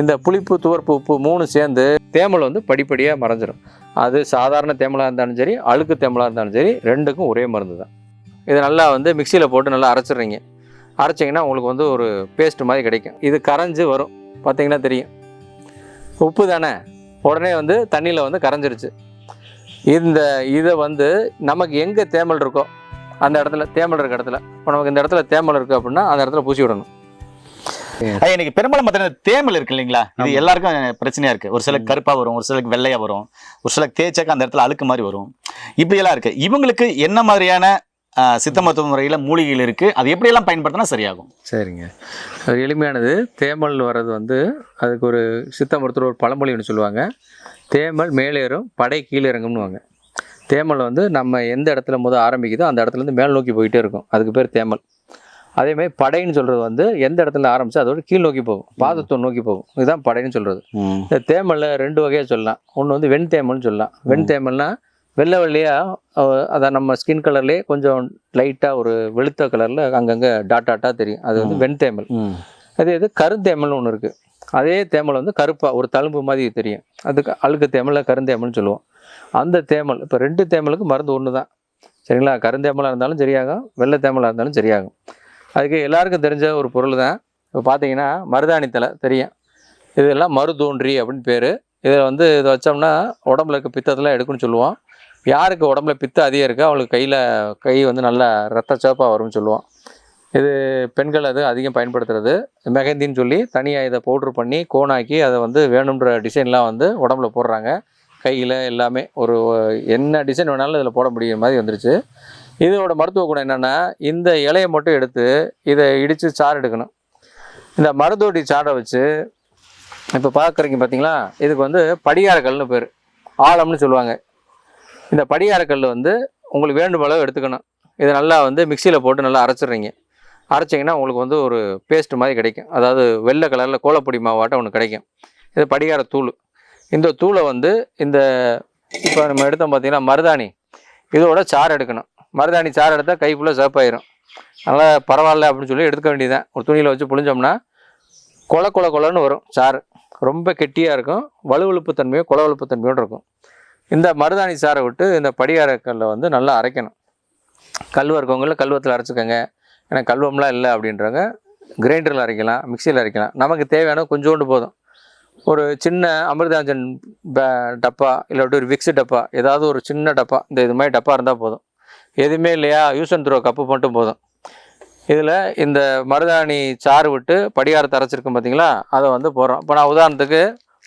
இந்த புளிப்பு துவர்ப்பு உப்பு மூணு சேர்ந்து தேமல் வந்து படிப்படியாக மறைஞ்சிடும் அது சாதாரண தேமலாக இருந்தாலும் சரி அழுக்கு தேமலாக இருந்தாலும் சரி ரெண்டுக்கும் ஒரே மருந்து தான். இதை நல்லா வந்து மிக்சியில் போட்டு நல்லா அரைச்சிடுறீங்க. அரைச்சிங்கன்னா உங்களுக்கு வந்து ஒரு பேஸ்ட் மாதிரி கிடைக்கும். இது கரைஞ்சி வரும். பார்த்தீங்கன்னா தெரியும். உப்பு தானே? உடனே வந்து தண்ணியில் வந்து கரைஞ்சிருச்சு. இந்த இதை வந்து நமக்கு எங்கே தேமல் இருக்கோ அந்த இடத்துல தேமல் இருக்க இடத்துல இப்போ நமக்கு இந்த இடத்துல தேமல் இருக்குது அப்படின்னா அந்த இடத்துல பூசி விடணும். இன்னைக்கு பெரும்பாலும் பார்த்தீங்கன்னா தேமல் இருக்கு இல்லைங்களா? இது. எல்லாருக்கும் பிரச்சனையா இருக்கு. ஒரு சிலருக்கு. கருப்பா வரும் ஒரு சிலருக்கு வெள்ளையா வரும் ஒரு சிலருக்கு தேய்ச்சாக்க அந்த இடத்துல அழுக்கு மாதிரி வரும். இப்படி எல்லாம் இருக்கு. இவங்களுக்கு என்ன மாதிரியான சித்த மருத்துவ முறையில மூலிகைகள் இருக்கு? அது எப்படி எல்லாம் பயன்படுத்தினா சரியாகும். சரிங்க. அது எளிமையானது. தேமல் வர்றது வந்து அதுக்கு ஒரு சித்த மருத்துவர் ஒரு பழமொழி ஒன்று சொல்லுவாங்க. தேமல் மேலேறும் படை கீழே இறங்கும்னுவாங்க. தேமல் வந்து நம்ம எந்த இடத்துல முத ஆரம்பிக்குதோ அந்த இடத்துல இருந்து மேல் நோக்கி போயிட்டே இருக்கும். அதுக்கு பேர் தேமல். அதே மாதிரி படைன்னு சொல்கிறது வந்து எந்த இடத்துல ஆரம்பிச்சு அதோட கீழ் நோக்கி போகும். பாதத்தை நோக்கி போகும். இதுதான் படைன்னு சொல்கிறது இந்த தேமலில் ரெண்டு வகையாக சொல்லலாம். ஒன்று வந்து வெண்தேமல்னு சொல்லலாம். வெண்தேமல்னா வெள்ளை வெள்ளையாக அதை நம்ம ஸ்கின் கலர்லேயே கொஞ்சம் லைட்டாக ஒரு வெளுத்த கலரில் அங்கங்கே டாட் டாட்டாக தெரியும். அது வந்து. வெண்தேமல் அதே இது கருந்தேமல்னு ஒன்று இருக்குது அதே தேமல் வந்து கருப்பாக ஒரு தழும்பு மாதிரி தெரியும். அதுக்கு அழுக்கு தேமல் கருந்தேமல்னு சொல்லுவோம். அந்த தேமல் இப்போ ரெண்டு தேமலுக்கு மருந்து ஒன்று தான் சரிங்களா கருந்தேமலாக இருந்தாலும் சரியாகும் வெள்ளை தேமலாக இருந்தாலும் சரியாகும். அதுக்கு எல்லாருக்கும் தெரிஞ்ச ஒரு பொருள் தான். இப்போ பார்த்தீங்கன்னா மருதாணி தலை தெரியும். இதெல்லாம் மருதோன்றி அப்படின்னு பேர். இதில் வந்து இதை வச்சோம்னா உடம்புல இருக்க பித்தத்தெல்லாம் எடுக்குன்னு சொல்லுவோம். யாருக்கு உடம்புல பித்தம் அதிகம் இருக்கோ அவங்களுக்கு கையில் கை வந்து நல்லா ரத்த சிவப்பாக வரும்னு சொல்லுவோம். இது பெண்கள் அது அதிகம் பயன்படுத்துறது. மெஹந்தின்னு சொல்லி தனியாக இதை பவுட்ரு பண்ணி கோனாக்கி அதை வந்து வேணுன்ற டிசைன்லாம் வந்து உடம்புல போடுறாங்க. கையில் எல்லாமே ஒரு என்ன டிசைன் வேணாலும் இதில் போட முடியும் மாதிரி வந்துருச்சு. இதோட மருத்துவ குணம் என்னென்னா இந்த இலையை மட்டும் எடுத்து இதை இடித்து சாறு எடுக்கணும். இந்த மருதோடி சாறை வச்சு இப்போ பார்க்குறீங்க பார்த்தீங்களா இதுக்கு வந்து படியாரக்கல்னு பேர். ஆழம்னு சொல்லுவாங்க. இந்த படியாரக்கல் வந்து உங்களுக்கு வேண்டும் அளவு எடுத்துக்கணும். இதை நல்லா வந்து மிக்சியில் போட்டு நல்லா அரைச்சிடுறீங்க. அரைச்சிங்கன்னா உங்களுக்கு வந்து ஒரு பேஸ்ட் மாதிரி கிடைக்கும். அதாவது வெள்ளை கலரில் கோலப்பொடி மாவாட்டம் ஒன்று கிடைக்கும். இது படிகார தூள். இந்த தூளை வந்து இந்த இப்போ நம்ம எடுத்தோம் பார்த்தீங்கன்னா மருதாணி. இதோட சாறு எடுக்கணும். மருதாணி சாறு எடுத்தால் கை ஃபுல்லாக சேப்பாயிரும் அதனால் பரவாயில்ல அப்படின்னு சொல்லி எடுக்க வேண்டியதுதான். ஒரு துணியில் வச்சு புழிஞ்சோம்னா கொல கொல கொலன்னு வரும் சாறு. ரொம்ப கெட்டியாக இருக்கும். வலுவழுப்பு தன்மையும் கொலவழுப்பு தன்மையோடு இருக்கும். இந்த மருதாணி சாறை விட்டு இந்த படிகாரக்கல்லை வந்து நல்லா அரைக்கணும். கல்வ இருக்கவங்களும் கல்வத்தில் அரைச்சிக்கோங்க. ஏன்னா கல்வம்லாம் இல்லை அப்படின்றவங்க கிரைண்டரில் அரைக்கலாம் மிக்சியில் அரைக்கலாம். நமக்கு தேவையான கொஞ்சோண்டு போதும். ஒரு சின்ன அமிர்தாஞ்சன் ப- டப்பா இல்லாட்டி ஒரு விக்ஸு டப்பா ஏதாவது ஒரு சின்ன டப்பா இந்த இது மாதிரி டப்பா இருந்தால் போதும். எதுவுமே இல்லையா? யூஸ் அண்ட் த்ரோ கப்பு மட்டும் போதும். இதில் இந்த மருதாணி சாறு விட்டு படிகாரத்தை அரைச்சிருக்கோம் பார்த்தீங்களா அதை வந்து போடுறோம். இப்போ நான் உதாரணத்துக்கு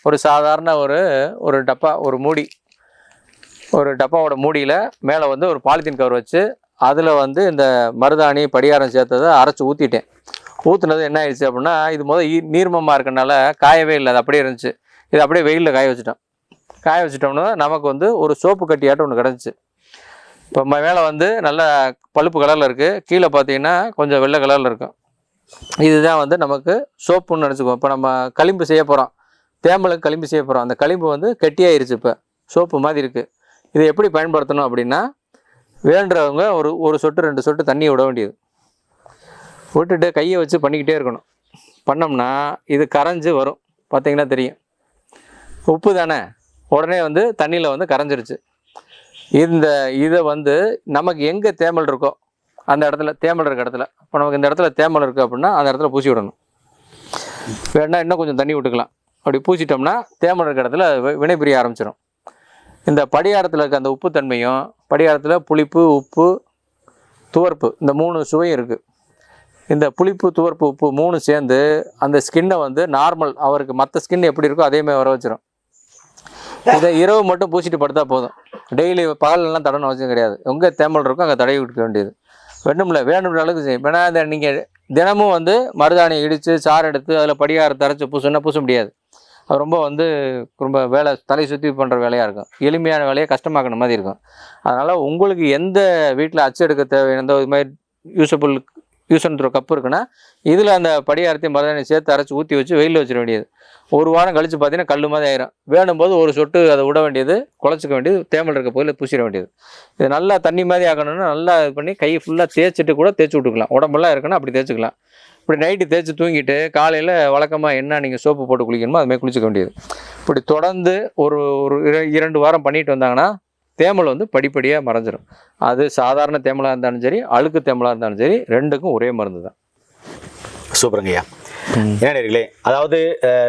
ஒரு சாதாரண ஒரு ஒரு டப்பா ஒரு மூடி ஒரு டப்பாவோட மூடியில் மேலே வந்து ஒரு பாலித்தீன் கவர் வச்சு அதில் வந்து இந்த மருதாணி படிகாரம் சேர்த்ததை அரைச்சி ஊற்றிட்டேன் ஊற்றுனது என்ன ஆயிடுச்சு அப்படின்னா இது முதல் நீர்மமாக இருக்கனால காயவே இல்லை. அது அப்படியே இருந்துச்சு. இது அப்படியே வெயிலில் காய வச்சுட்டோம். காய வச்சுட்டோம்னா நமக்கு வந்து ஒரு சோப்பு கட்டியாட்டம் ஒன்று கிடச்சிச்சு இப்போ மேலே வந்து நல்ல பழுப்பு கலரில் இருக்குது கீழே பார்த்தீங்கன்னா கொஞ்சம் வெள்ளை கலரில் இருக்கும். இதுதான் வந்து நமக்கு சோப்புன்னு நினச்சிக்குவோம். இப்போ நம்ம களிம்பு செய்ய போகிறோம் தேம்பலுக்கு களிம்பு செய்ய போகிறோம் அந்த களிம்பு வந்து கெட்டியாயிருச்சு இப்போ. சோப்பு மாதிரி இருக்குது இதை எப்படி பயன்படுத்தணும் அப்படின்னா வேண்டுறவங்க ஒரு ஒரு சொட்டு ரெண்டு சொட்டு தண்ணி விட வேண்டியது. விட்டுட்டு கையை வச்சு பண்ணிக்கிட்டே இருக்கணும். பண்ணோம்னா இது கரைஞ்சி வரும். பார்த்தீங்கன்னா தெரியும். உப்பு தானே? உடனே வந்து தண்ணியில் வந்து கரைஞ்சிருச்சு. இந்த இதை வந்து நமக்கு எங்கே தேமல் இருக்கோ அந்த இடத்துல தேமல் இருக்க இடத்துல. இப்போ நமக்கு இந்த இடத்துல தேமல் இருக்குது அப்படின்னா அந்த இடத்துல பூசி விடணும். வேணா இன்னும் கொஞ்சம் தண்ணி விட்டுக்கலாம். அப்படி பூசிட்டோம்னா தேமல் இருக்க இடத்துல வினை பிரிய ஆரம்பிச்சிடும் இந்த படியாரத்தில் இருக்க அந்த உப்பு தன்மையும் படியாரத்தில் புளிப்பு உப்பு துவர்ப்பு இந்த மூணு சுவையும் இருக்குது இந்த புளிப்பு துவர்ப்பு உப்பு மூணு சேர்ந்து அந்த ஸ்கின்னை வந்து நார்மல் அவருக்கு மற்ற ஸ்கின் எப்படி இருக்கோ அதேமாதிரி வர வச்சிடும் இதை இரவு மட்டும் பூசிட்டு படுத்தா போதும். டெய்லி பகலெல்லாம் தடணும் அவசியம் கிடையாது. எங்கே தேமல் இருக்கோ அங்கே தடவி விட்டுக்க வேண்டியது. வேணும்ல வேணும்ன்ற அளவுக்கு செய்யும் ஏன்னா இந்த நீங்கள் தினமும் வந்து மருதாணி இடித்து சாறு எடுத்து அதில் படிகாரத்தை அரைச்சி பூசுன்னா பூச முடியாது. அது ரொம்ப வந்து ரொம்ப வேலை தலை சுற்றி பண்ணுற வேலையாக இருக்கும். எளிமையான வேலையை கஷ்டமாக்கின மாதிரி இருக்கும். அதனால் உங்களுக்கு எந்த வீட்டில் அச்சு எடுக்க தேவையான எந்த இது மாதிரி யூஸபிள் யூஸ் பண்ணுற கப்பு இருக்குன்னா இதில் அந்த படியாரத்தையும் மருதாணி சேர்த்து அரைச்சி ஊற்றி வச்சு வெயிலில் வச்சிட வேண்டியது. ஒரு வாரம் கழித்து பார்த்தீங்கன்னா கல் மாதிரி ஆயிரும். வேணும்போது ஒரு சொட்டு அதை விட வேண்டியது குழச்சிக்க வேண்டியது தேமல் இருக்க போயில் பூசிட வேண்டியது. இது நல்லா தண்ணி மாதிரி ஆகணும்னா நல்லா இது பண்ணி கை ஃபுல்லாக தேய்ச்சிட்டு கூட தேய்ச்சி விட்டுக்கலாம். உடம்பெல்லாம் இருக்குன்னா அப்படி தேய்ச்சிக்கலாம். இப்படி நைட்டு தேய்ச்சி தூங்கிட்டு காலையில் வழக்கமாக என்ன நீங்கள் சோப்பு போட்டு குளிக்கணுமோ அதுமாதிரி குளிச்சிக்க வேண்டியது. இப்படி தொடர்ந்து ஒரு ஒரு இரண்டு வாரம் பண்ணிட்டு வந்தாங்கன்னா தேமல் வந்து படிப்படியாக மறைஞ்சிரும். அது சாதாரண தேமலாக இருந்தாலும் சரி அழுக்கு தேமலாக இருந்தாலும் சரி ரெண்டுக்கும் ஒரே மருந்து தான். சூப்பருங்க ஐயா. என்ன நேர்களே அதாவது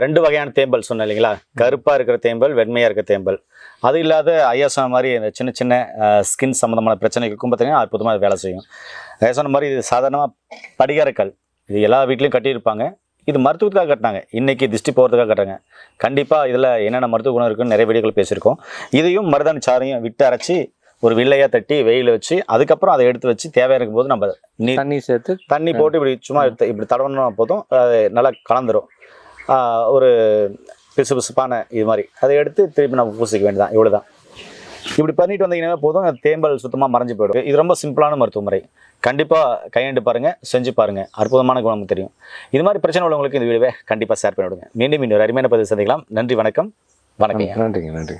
ரெண்டு வகையான தேம்பல் சொன்னேன் இல்லைங்களா? கருப்பா இருக்கிற தேம்பல் வெண்மையா இருக்கிற தேம்பல். அது இல்லாத ஐயா சொன்ன மாதிரி இந்த சின்ன சின்ன ஸ்கின் சம்மந்தமான பிரச்சனைகளுக்கும் பார்த்தீங்கன்னா அற்புதமாக வேலை செய்யும். ஐயா சொன்ன மாதிரி இது சாதாரணமாக படிகாரக்கல். இது எல்லா வீட்லேயும் கட்டியிருப்பாங்க. இது மருத்துவத்துக்காக கட்டினாங்க. இன்னைக்கு திருஷ்டி போகிறதுக்காக கட்டுறாங்க. கண்டிப்பாக இதில் என்னென்ன மருத்துவ குணம் இருக்குன்னு நிறைய வீடியோக்கள் பேசியிருக்கோம். இதையும் மருதாணி சாறையும் விட்டு அரைச்சி ஒரு வில்லையாக தட்டி வெயில வச்சு அதுக்கப்புறம் அதை எடுத்து வச்சு தேவையாக இருக்கும்போது நம்ம நீர் தண்ணி சேர்த்து தண்ணி போட்டு இப்படி சும்மா எடுத்து இப்படி தடவணும்னா போதும். அது நல்லா கலந்துரும். ஒரு பிசு பிசுப்பான இது மாதிரி. அதை எடுத்து திருப்பி நம்ம பூசிக்க வேண்டியதான் இவ்வளோ தான் இப்படி பண்ணிட்டு வந்தீங்கன்னா போதும். தேம்பல் சுத்தமாக மறைஞ்சு போயிடும். இது ரொம்ப சிம்பிளான மருத்துவ முறை கண்டிப்பாக கையாண்டு பாருங்கள் செஞ்சு பாருங்கள் அற்புதமான குணம் தெரியும். இது மாதிரி பிரச்சனை உள்ளவங்களுக்கு இந்த வீடியோவை கண்டிப்பாக ஷேர் பண்ணிவிடுங்க. மீண்டும் இன்னொரு அருமையான பதிவு சந்திக்கலாம். நன்றி வணக்கம். வணக்கம் நன்றிங்க நன்றி